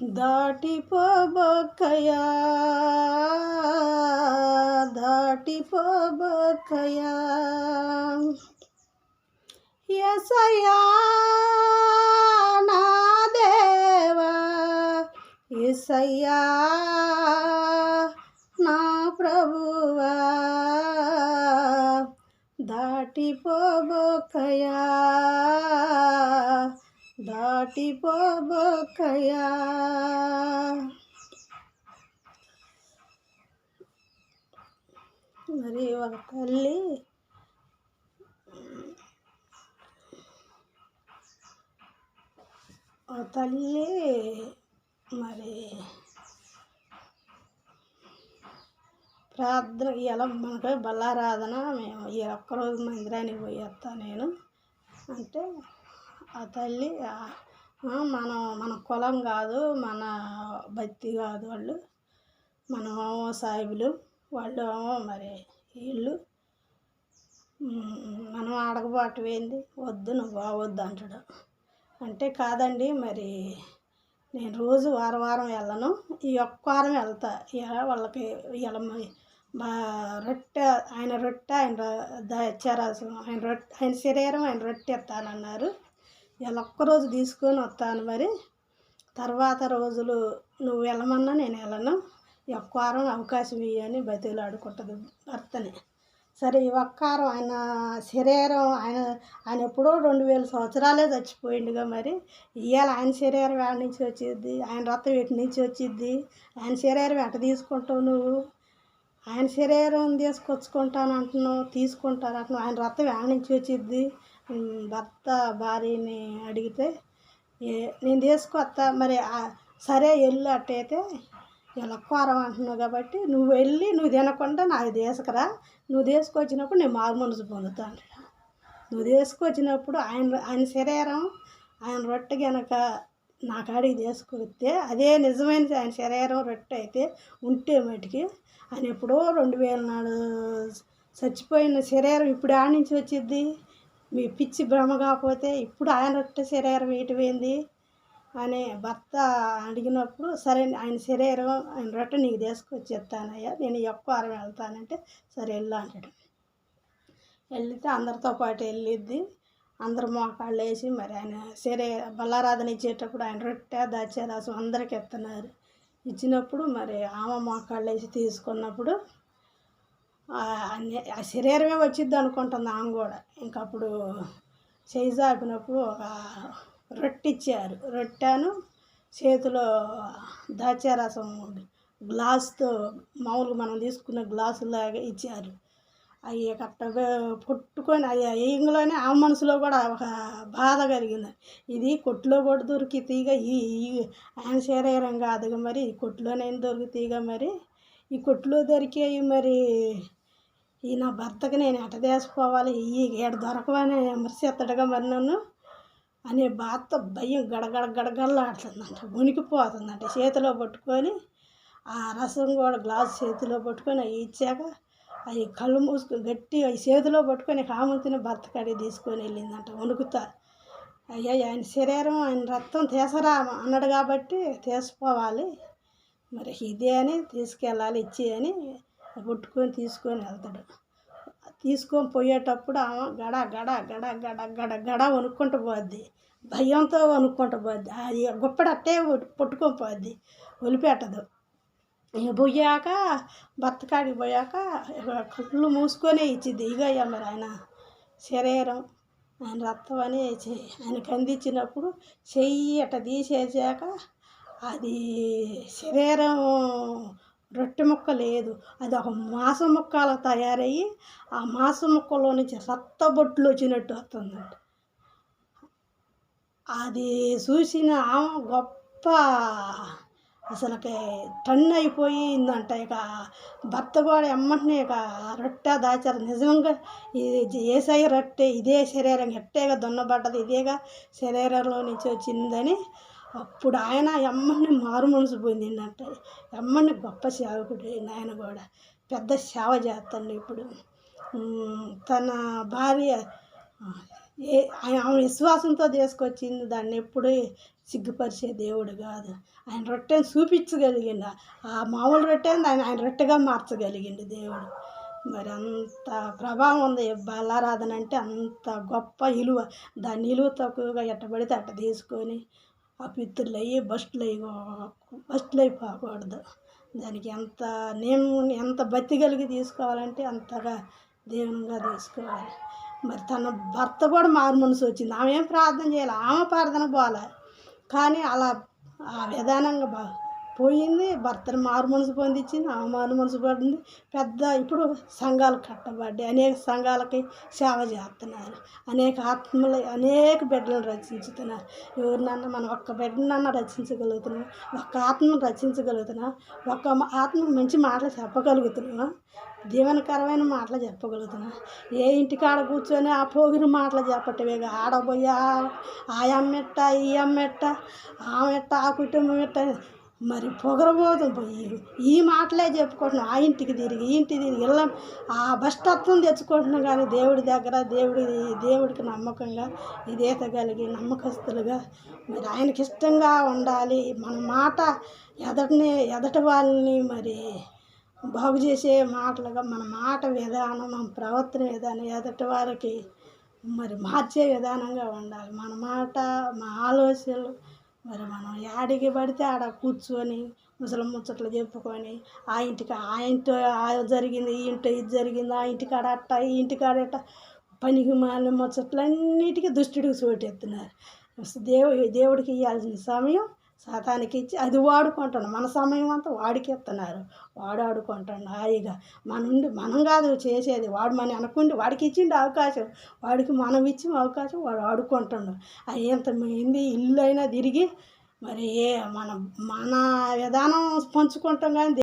దాటిపోబోకయా దాటిపోబోకయా ఎసయా నా దేవా ఎసయ్యా నా ప్రభువా దాటిపోబోకయా దాటిపోబోకయా మరి ఒక తల్లి ఒక తల్లి మరి ప్రార్థన ఇలా మనకు బల్లారాధన మేము ఈ ఒక్కరోజు మందిరానికి పోయేస్తా నేను. అంటే ఆ తల్లి మనం మన కులం కాదు మన భక్తి కాదు వాళ్ళు. మనం సాయిబులు వాళ్ళు మరి వీళ్ళు. మనం అడగబాటు ఏంది? వద్దు నువ్వు బావద్దు అంటాడు. అంటే కాదండి మరి నేను రోజు వారం వారం వెళ్ళను. ఈ ఒక్క వారం వెళ్తా. ఇలా వాళ్ళకి ఇలా బా రొట్టె ఆయన రొట్టె ఆయన దచ్చారాసం ఆయన రొట్టె ఆయన శరీరం ఆయన రొట్టె ఎత్తానన్నారు ఇలా ఒక్కరోజు తీసుకొని వస్తాను మరి. తర్వాత రోజులు నువ్వు వెళ్ళమన్నా నేను వెళ్ళను. ఒక్క వారం అవకాశం ఇవ్వని బతిలాడుకుంటుంది భర్తని. సరే ఈ ఒక్కారం ఆయన శరీరం ఆయన ఆయన ఎప్పుడో రెండు వేల సంవత్సరాలే చచ్చిపోయిండుగా మరి. ఇవాళ ఆయన శరీరం వేట నుంచి వచ్చిద్ది? ఆయన రక్తం ఎటు నుంచి వచ్చిద్ది? ఆయన శరీరం ఎట తీసుకుంటావు నువ్వు? ఆయన శరీరం తీసుకొచ్చుకుంటాను అంటున్నావు తీసుకుంటాను అంటున్నావు ఆయన రక్తం వేట నుంచి వచ్చిద్ది? భర్త భార్యని అడిగితే ఏ నేను తీసుకొస్తా మరి సరే వెళ్ళు అట్టయితే ఇలా వారం అంటున్నావు కాబట్టి నువ్వు వెళ్ళి నువ్వు తినకుండా నాకు తీసుకురా. నువ్వు తీసుకొచ్చినప్పుడు నేను మారు మనసు పొందుతాను నువ్వు తీసుకొచ్చినప్పుడు ఆయన ఆయన శరీరం ఆయన రొట్టె కనుక నా కాడికి తీసుకొస్తే అదే నిజమైన ఆయన శరీరం రొట్టె అయితే ఉంటే మటుకి ఆయన ఎప్పుడో రెండు వేల నాడు చచ్చిపోయిన శరీరం ఇప్పుడు ఆడ నుంచి వచ్చిద్ది. మీ పిచ్చి భ్రమ కాకపోతే ఇప్పుడు ఆయన రొట్టె శరీరం వేటిపోయింది అని భర్త అడిగినప్పుడు సరే ఆయన శరీరం ఆయన రొట్టె నీకు తీసుకొచ్చి చెప్తానయ్యా నేను ఎక్కువ వారం వెళ్తానంటే సరే వెళ్ళు అంటాడు. వెళ్తే అందరితో పాటు వెళ్ళిద్ది. అందరు మోకాళ్ళు వేసి మరి ఆయన సరే బల్లారాధన ఇచ్చేటప్పుడు ఆయన రొట్టె దాచేరాసం అందరికి ఎత్తున్నారు ఇచ్చినప్పుడు మరి ఆమె మోకాళ్ళు వేసి తీసుకున్నప్పుడు శరీరమే వచ్చిద్ది అనుకుంటుంది ఆమె కూడా. ఇంకప్పుడు చేయి చాపినప్పుడు ఒక రొట్టె ఇచ్చారు రొట్టెను చేతిలో దాచారసం గ్లాస్తో మామూలుగా మనం తీసుకున్న గ్లాసులాగా ఇచ్చారు. అవి కరెక్ట్గా పుట్టుకొని అది వేయంలోనే ఆ మనసులో కూడా ఒక బాధ కలిగింది. ఇది కొట్టులో కూడా దొరికితీగా ఈ ఆయన శరీరం కాదుగా మరి కొట్టులోనే దొరికితేగా మరి? ఈ కొట్టులో దొరికేవి మరి ఈ నా భర్తకి నేను ఎట తీసుకోవాలి? ఈ ఏడ దొరకవని విమర్శిస్తాడుగా మరి నన్ను అనే బాధతో భయం గడగడ గడగడలాడుతుందంట ఉనికిపోతుందంట చేతిలో పట్టుకొని ఆ రసం కూడా గ్లాస్ చేతిలో పట్టుకొని అవి ఇచ్చాక అవి కళ్ళు మూసుకొని గట్టి అవి చేతిలో పట్టుకొని కామంతిని భర్త కడి తీసుకొని వెళ్ళిందంట. వణుకుతా. అయ్యా ఆయన శరీరం ఆయన రక్తం తీసరా అన్నాడు కాబట్టి తీసుకోవాలి. మరి ఇదే అని తీసుకెళ్ళాలి ఇచ్చి అని ముట్టుకొని తీసుకొని వెళ్తాడు. తీసుకొని పోయేటప్పుడు ఆమె గడ గడ గడ గడ గడ గడ వణుక్కుంటూ పోద్ది. భయంతో వణుక్కుంటూ పోద్ది. అది గొప్పడు అట్టే పట్టుకొని పోద్ది. ఒలిపెట్టదు. ఇక పోయాక భర్త పోయాక కళ్ళు మూసుకొని ఇచ్చింది ఇగయ్యా మరి ఆయన శరీరం ఆయన రక్తం అని ఆయనకు అందించినప్పుడు చెయ్యి అట్ట తీసేసాక అది శరీరం రొట్టె ముక్క లేదు. అది ఒక మాస ముక్కలా తయారయ్యి ఆ మాస ముక్కలో నుంచి రక్తబొట్లు వచ్చినట్టు వస్తుందంట. అది చూసిన గొప్ప అసలుకి టన్ అయిపోయిందంట. ఇక భర్త కూడా ఎమ్మంటనే ఇక రొట్టె దాచారు. నిజంగా ఇది ఏసై రొట్టె ఇదే శరీరం. ఎట్టేగా దున్నబడ్డది. ఇదేగా శరీరంలో నుంచి వచ్చిందని అప్పుడు ఆయన ఎమ్మని మారు మనసు పొందిందంట. ఎమ్మని గొప్ప సేవకుడు ఆయన కూడా. పెద్ద సేవ చేస్తాడు ఇప్పుడు. తన భార్య ఏ ఆమె విశ్వాసంతో తీసుకొచ్చింది. దాన్ని ఎప్పుడు సిగ్గుపరిచే దేవుడు కాదు. ఆయన రొట్టెని చూపించగలిగిండు. ఆ మామూలు రొట్టెని ఆయన ఆయన రొట్టెగా మార్చగలిగిండు దేవుడు. మరి అంత ప్రభావం ఉంది. బలారాధన అంటే అంత గొప్ప విలువ దాని ఇలువ తక్కువగా ఎట్టబడితే అట్ట తీసుకొని ఆ పిత్తులు అయ్యి బస్టులు అయ్యి బస్టులు అయిపోకూడదు దానికి ఎంత నేను ఎంత భక్తి కలిగి తీసుకోవాలంటే అంతగా దేవునిగా తీసుకోవాలి. మరి తన భర్త కూడా మారు మనసు వచ్చింది. ఆమె ఏం ప్రార్థన చేయాలి? ఆమె ప్రార్థన పోలే కానీ అలా ఆ విధానంగా బా పోయింది భర్తను మారు మనసు పొందించింది ఆమె మారు మనసు పడింది పెద్ద ఇప్పుడు సంఘాలు కట్టబడ్డాయి. అనేక సంఘాలకి సేవ చేస్తున్నారు. అనేక ఆత్మలు అనేక బిడ్డలను రచించుతున్నారు ఎవరినన్నా మనం ఒక్క బిడ్డనన్నా రచించగలుగుతున్నాం ఒక్క ఆత్మను రచించగలుగుతున్నాం ఒక్క ఆత్మ మంచి మాటలు చెప్పగలుగుతున్నాం? దీవెనకరమైన మాటలు చెప్పగలుగుతున్నా? ఏ ఇంటికాడ కూర్చొని ఆ పోగిరి మాటలు చెప్పటమే ఆడబోయా ఆ అమ్మెట్ట ఈ అమ్మెట్ట ఆమెట్ట ఆ కుటుంబం ఎట్ట మరి పొగరబోదు ఈ మాటలే చెప్పుకుంటున్నాం ఆ ఇంటికి తిరిగి ఈ ఇంటికి తిరిగి ఇలా ఆ భ్రష్టత్వం తెచ్చుకుంటున్నాం కానీ దేవుడి దగ్గర దేవుడి దేవుడికి నమ్మకంగా విధేయత కలిగి నమ్మకస్తులుగా మరి ఆయనకి ఇష్టంగా ఉండాలి. మన మాట ఎదటిని ఎదటి వాళ్ళని మరి బాగు చేసే మాటలుగా మన మాట విధానం మన ప్రవర్తన విధానం ఎదటి వారికి మరి మార్చే విధానంగా ఉండాలి. మన మాట మా ఆలోచనలు మరి మనం యాడికి పడితే ఆడ కూర్చొని ముసలి ముచ్చట్లు చెప్పుకొని ఆ ఇంటికి ఆ ఇంటి ఆ జరిగింది ఈ ఇంటి ఇది జరిగింది ఆ ఇంటికాడ అట్ట ఈ ఇంటికాడ అట్ట పనికి మాలిన ముచ్చట్లన్నిటికీ దుష్టుడికి చోటెత్తున్నారు దేవుడి దేవుడికి ఇవ్వాల్సిన సమయం శాతానికి ఇచ్చి అది వాడుకుంటాను మన సమయం అంతా వాడికి ఇస్తున్నారు వాడు ఆడుకుంటాడు హాయిగా మన ఉండి మనం కాదు చేసేది. వాడు మన అనుకుండి వాడికి ఇచ్చిండు అవకాశం. వాడికి మనం ఇచ్చిన అవకాశం వాడు ఆడుకుంటాడు అయ్యేంత ఎంత ఏంది ఇల్లు అయినా తిరిగి మరి ఏ మన మన విధానం పంచుకుంటాం కానీ